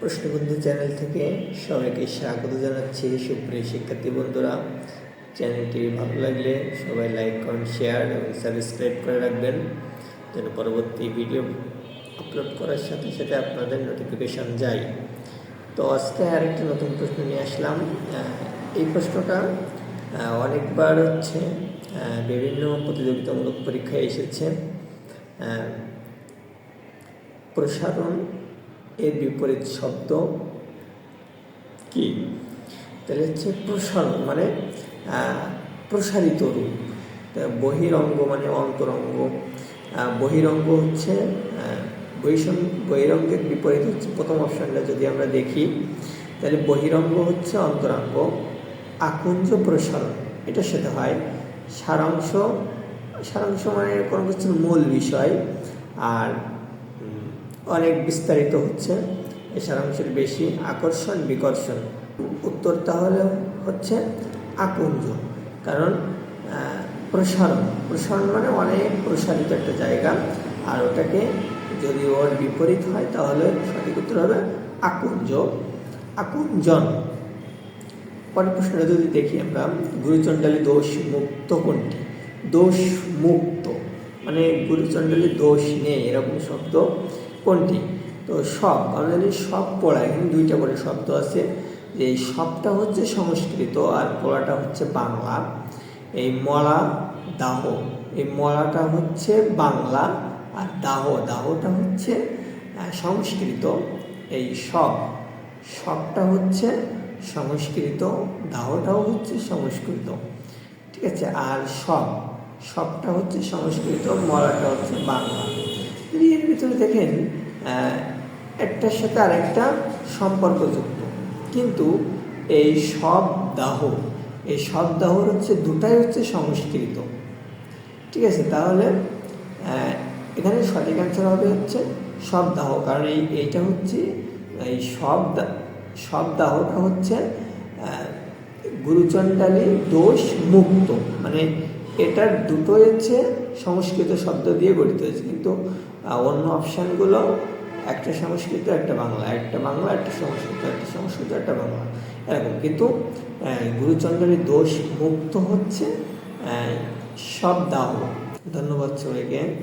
প্রশ্নবন্ধু channel থেকে সবাইকে স্বাগত জানাচ্ছি। সুপ্রিয় শিক্ষার্থী বন্ধুরা, চ্যানেলটি ভালো লাগলে সবাই লাইক, কমেন্ট, শেয়ার এবং সাবস্ক্রাইব করে রাখবেন। যেন পরবর্তী ভিডিও আপলোড করার সাথে সাথে আপনাদের নোটিফিকেশন যায়। তো আজকে আরেকটি নতুন প্রশ্ন নিয়ে আসলাম। এই প্রশ্নটা অনেকবার হচ্ছে বিভিন্ন প্রতিযোগিতামূলক পরীক্ষায় এসেছে। প্রসারণ এর বিপরীত শব্দ কি? তাহলে হচ্ছে প্রসারণ মানে প্রসারিত রূপ। বহিরঙ্গ মানে অন্তরঙ্গ। বহিরঙ্গ হচ্ছে বহিরঙ্গের বিপরীত হচ্ছে প্রথম অপশনটা যদি আমরা দেখি, তাহলে বহিরঙ্গ হচ্ছে অন্তরঙ্গ। আকুঞ্জ প্রসারণ এটা সেটা হয়। সারাংশ সারাংশ মানে কোনো কিছুর মূল বিষয়। আর অনেক বিস্তারিত হচ্ছে। এই সারাংশের বেশি আকর্ষণ, বিকর্ষণ। উত্তর তাহলে হচ্ছে আকুঞ্জ। কারণ প্রসারণ। প্রসারণ মানে অনেক প্রসারিত একটা জায়গা। আর ওটাকে যদি ওর বিপরীত হয়, তাহলে সঠিক উত্তর হবে আকুঞ্জ। আকুঞ্জন। পরের প্রশ্নটা যদি দেখি আমরা, গুরুচণ্ডালী দোষ মুক্ত কোনটি? দোষ মুক্ত। মানে গুরুচণ্ডালী দোষ নেই, এরকম শব্দ। কোনটি? তো সব আমরা জানি সব পড়া এখানে দুইটা করে শব্দ আছে। যে এই সবটা হচ্ছে সংস্কৃত আর পড়াটা হচ্ছে বাংলা। এই মলা, দাহ, এই মলাটা হচ্ছে বাংলা আর দাহ, দাহটা হচ্ছে সংস্কৃত। এই সব, সবটা হচ্ছে সংস্কৃত, দাহটাও হচ্ছে সংস্কৃত। ঠিক আছে? আর সব, সবটা হচ্ছে সংস্কৃত মরাটা হচ্ছে বাংলা। এর ভিতরে দেখেন একটার সাথে আরেকটা সম্পর্কযুক্ত। কিন্তু এই সব দাহ, এই সব দাহর হচ্ছে, দুটাই হচ্ছে সংস্কৃত। ঠিক আছে? তাহলে এখানে সঠিক অ্যান্সার হবে হচ্ছে সব দাহ। কারণ এই, এইটা হচ্ছে, এই সব সব দাহটা হচ্ছে গুরুচণ্ডালী দোষ মুক্ত। মানে এটার দুটোই হচ্ছে সংস্কৃত শব্দ দিয়ে গঠিত হয়েছে। কিন্তু অন্য অপশানগুলো একটা সংস্কৃত, একটা বাংলা একটা বাংলা, একটা সংস্কৃত একটা সংস্কৃত, একটা বাংলা। এরকম। কিন্তু গুরুচন্দ্রের দোষ মুক্ত হচ্ছে সব দাহ। ধন্যবাদ সবাইকে।